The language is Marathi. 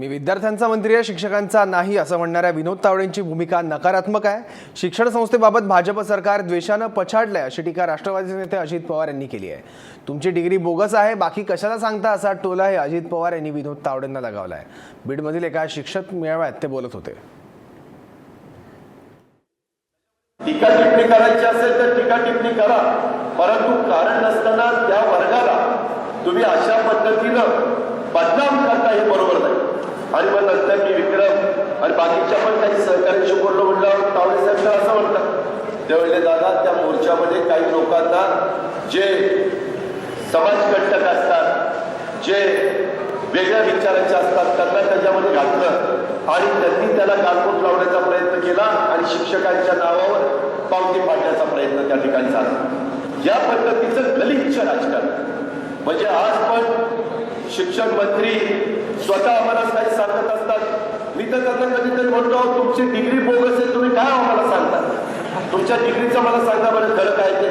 मी विद्यार्थ्यांचा मंत्री आहे शिक्षकांचा नाही असं म्हणणाऱ्या विनोद तावडेंची भूमिका नकारात्मक आहे. शिक्षण संस्थेबाबत भाजप सरकार द्वेषानं पछाडलंय अशी टीका राष्ट्रवादीचे नेते अजित पवार यांनी केली आहे. तुमची डिग्री बोगस आहे बाकी कशाला सांगता असा टोला हे अजित पवार यांनी विनोद तावडेंना लगावला आहे बीडमधील एका शिक्षक मेळाव्यात ते बोलत होते. टीका टिप्पणी करायची असेल तर टीका टिप्पणी करा. परंतु कारण नसताना त्या वर्गाला तुम्ही अशा पद्धतीनं बदनाम करता हे बरोबर नाही. आणि मग नंतर मी विक्रम आणि बाकीच्या पण काही सहकार्याशी बोललो म्हटलं तावडे साहेब तर असं म्हणतात ते म्हणले दादा त्या मोर्चामध्ये काही लोकांना जे समाजकंटक असतात जे वेगळ्या विचारांचे असतात त्यांना त्याच्यामध्ये घातलं आणि त्यांनी त्याला गालबोट लावण्याचा प्रयत्न केला आणि शिक्षकांच्या नावावर पावती पाडण्याचा प्रयत्न त्या ठिकाणी झाला. या पद्धतीचं गलिच्छ राजकारण. म्हणजे आज पण शिक्षण मंत्री स्वतः आम्हाला काही सांगत असतात मी तर त्यांना कधीतरी म्हणतो तुमची डिग्री बोगस आहे तुम्ही काय आम्हाला सांगता? तुमच्या डिग्रीचं मला सांगा बरं खरं काय ते?